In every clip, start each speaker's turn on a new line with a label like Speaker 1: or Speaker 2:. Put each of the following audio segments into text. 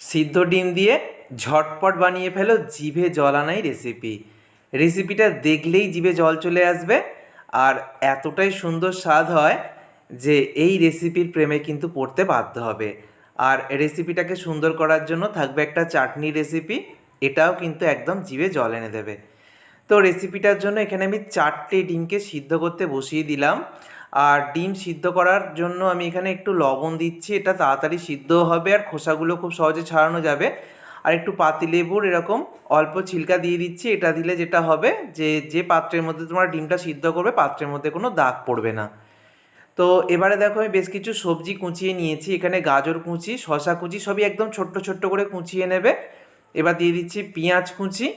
Speaker 1: সিদ্ধ ডিম দিয়ে ঝটপট বানিয়ে ফেলো জিভে জল আনাই রেসিপি রেসিপিটা দেখলেই জিভে জল চলে আসবে আর এতটাই সুন্দর স্বাদ হয় যে এই রেসিপির প্রেমে কিন্তু পড়তে বাধ্য হবে। আর রেসিপিটাকে সুন্দর করার জন্য থাকবে একটা চাটনি রেসিপি এটাও কিন্তু একদম জিভে জল এনে দেবে। তো রেসিপিটার জন্য এখানে আমি চারটে ডিমকে সিদ্ধ করতে বসিয়ে দিলাম। আর ডিম সিদ্ধ করার জন্য আমি এখানে একটু লবণ দিচ্ছি, এটা তাড়াতাড়ি সিদ্ধ হবে আর খোসাগুলো খুব সহজে ছাড়ানো যাবে। আর একটু পাতিলেবুর এরকম অল্প ছিলকা দিয়ে দিচ্ছি, এটা দিলে যেটা হবে যে যে পাত্রের মধ্যে তোমার ডিমটা সিদ্ধ করবে, পাত্রের মধ্যে কোনো দাগ পড়বে না। তো এবারে দেখো আমি বেশ কিছু সবজি কুচিয়ে নিয়েছি, এখানে গাজর কুচি শশা কুচি সবই একদম ছোট্ট ছোট্ট করে কুচিয়ে নেবে। এবার দিয়ে দিচ্ছি পেঁয়াজ কুচি,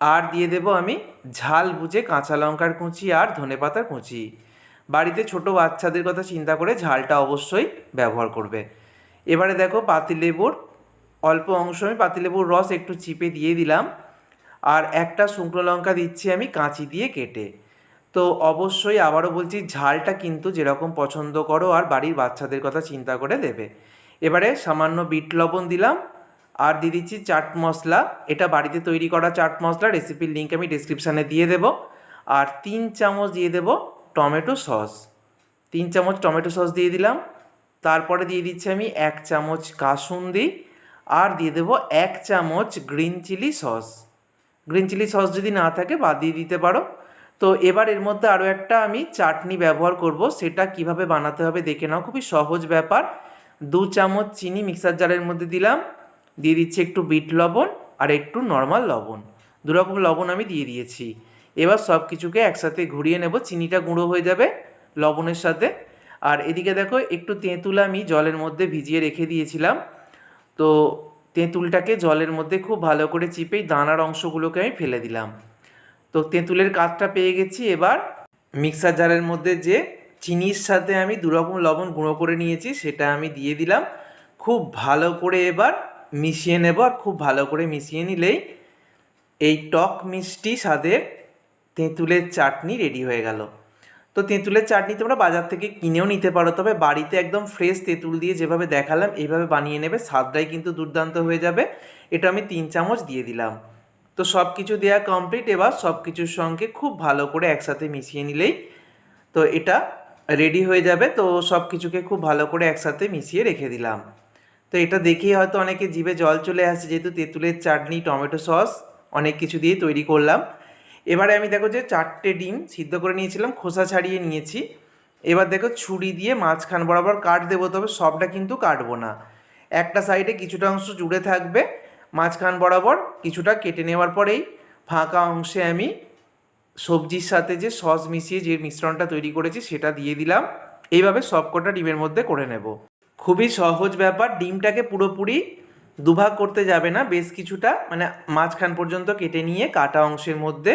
Speaker 1: আর দিয়ে দেব আমি ঝাল বুঝে কাঁচা লঙ্কার কুচি আর ধনে ধনেপাতার কুচি। বাড়িতে ছোট বাচ্চাদের কথা চিন্তা করে ঝালটা অবশ্যই ব্যবহার করবে। এবারে দেখো পাতিলেবুর অল্প অংশ আমি পাতিলেবুর রস একটু চিপে দিয়ে দিলাম। আর একটা শুকনো লঙ্কা দিচ্ছি আমি কাঁচি দিয়ে কেটে। তো অবশ্যই আবারও বলছি, ঝালটা কিন্তু যেরকম পছন্দ করো আর বাড়ির বাচ্চাদের কথা চিন্তা করে দেবে। এবারে সামান্য বিট লবণ দিলাম। আর দিয়ে দিচ্ছি চাট মশলা। এটা বাড়িতে তৈরি করা চাট মশলা রেসিপির লিঙ্ক আমি ডিসক্রিপশানে দিয়ে দেব। আর তিন চামচ দিয়ে দেব টমেটো সস। তিন চামচ টমেটো সস দিয়ে দিলাম। তারপরে দিয়ে দিচ্ছি আমি এক চামচ কাসুন্দি আর দিয়ে দেবো এক চামচ green chili sauce. Green chili sauce যদি না থাকে বাদ দিয়ে দিতে পারো। তো এবার এর মধ্যে আরও একটা আমি চাটনি ব্যবহার করব, সেটা কীভাবে বানাতে হবে দেখে নাও, খুবই সহজ ব্যাপার। দু চামচ চিনি মিক্সার জারের মধ্যে দিলাম। দিয়ে দিচ্ছি একটু বিট লবণ আর একটু নর্মাল লবণ। দু রকম লবণ আমি দিয়ে দিয়েছি। এবার সব কিছুকে একসাথে ঘুরিয়ে নেব, চিনিটা গুঁড়ো হয়ে যাবে লবণের সাথে। আর এদিকে দেখো, একটু তেঁতুল আমি জলের মধ্যে ভিজিয়ে রেখে দিয়েছিলাম। তো তেঁতুলটাকে জলের মধ্যে খুব ভালো করে চিপেই দানার অংশগুলোকে আমি ফেলে দিলাম। তো তেঁতুলের কাঠটা পেয়ে গেছি। এবার মিক্সার জারের মধ্যে যে চিনির সাথে আমি দুরকম লবণ গুঁড়ো করে নিয়েছি, সেটা আমি দিয়ে দিলাম। খুব ভালো করে এবার মিশিয়ে নেব, আর খুব ভালো করে মিশিয়ে নিলেই এই টক মিষ্টি স্বাদের তেঁতুলের চাটনি রেডি হয়ে গেল। তো তেঁতুলের চাটনি তোমরা বাজার থেকে কিনেও নিতে পারো, তবে বাড়িতে একদম ফ্রেশ তেঁতুল দিয়ে যেভাবে দেখালাম, এইভাবে বানিয়ে নেবে, স্বাদটাই কিন্তু দুর্দান্ত হয়ে যাবে। এটা আমি তিন চামচ দিয়ে দিলাম। তো সব কিছু দেওয়া কমপ্লিট এবার সব কিছুর সঙ্গে খুব ভালো করে একসাথে মিশিয়ে নিলেই তো এটা রেডি হয়ে যাবে। তো সব কিছুকে খুব ভালো করে একসাথে মিশিয়ে রেখে দিলাম। তো এটা দেখেই হয়তো অনেকে জিভে জল চলে আসে, যেহেতু তেঁতুলের চাটনি, টমেটো সস, অনেক কিছু দিয়ে তৈরি করলাম। এবারে আমি দেখো যে চারটে ডিম সিদ্ধ করে নিয়েছিলাম, খোসা ছাড়িয়ে নিয়েছি। এবার দেখো ছুরি দিয়ে মাঝখান বরাবর কাট দেবো, তবে সবটা কিন্তু কাটবো না। একটা সাইডে কিছুটা অংশ জুড়ে থাকবে, মাঝখান বরাবর কিছুটা কেটে নেওয়ার পরেই ফাঁকা অংশে আমি সবজির সাথে যে সস মিশিয়ে যে মিশ্রণটা তৈরি করেছি সেটা দিয়ে দিলাম। এইভাবে সবকটা ডিমের মধ্যে করে নেব। খুবই সহজ ব্যাপার, ডিমটাকে পুরোপুরি দুভাগ করতে যাবে না, বেশ কিছুটা মানে মাঝখান পর্যন্ত কেটে নিয়ে কাটা অংশের মধ্যে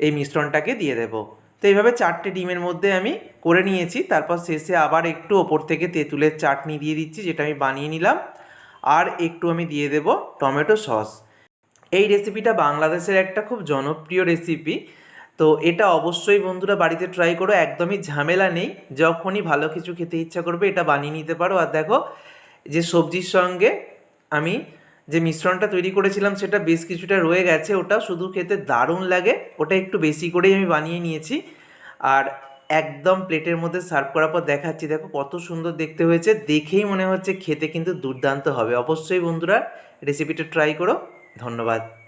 Speaker 1: এই মিশ্রণটাকে দিয়ে দেব। তো এইভাবে চারটে ডিমের মধ্যে আমি করে নিয়েছি, তারপর শেষে আবার একটু ওপর থেকে তেঁতুলের চাটনি দিয়ে দিচ্ছি, যেটা আমি বানিয়ে নিলাম, আর একটু আমি দিয়ে দেব টমেটো সস। এই রেসিপিটা বাংলাদেশের একটা খুব জনপ্রিয় রেসিপি, তো এটা অবশ্যই বন্ধুরা বাড়িতে ট্রাই করো, একদমই ঝামেলা নেই, যখনই ভালো কিছু খেতে ইচ্ছা করবে এটা বানিয়ে নিতে পারো। আর দেখো, যে সবজির সঙ্গে আমি যে মিশ্রণটা তৈরি করেছিলাম সেটা বেশ কিছুটা রয়ে গেছে, ওটা শুধু খেতে দারুণ লাগে, ওটা একটু বেশি করেই আমি বানিয়ে নিয়েছি। আর একদম প্লেটের মধ্যে সার্ভ করার পর দেখাচ্ছি, দেখো কত সুন্দর দেখতে হয়েছে, দেখেই মনে হচ্ছে খেতে কিন্তু দুর্দান্ত হবে। অবশ্যই বন্ধুরা রেসিপিটা ট্রাই করো। ধন্যবাদ।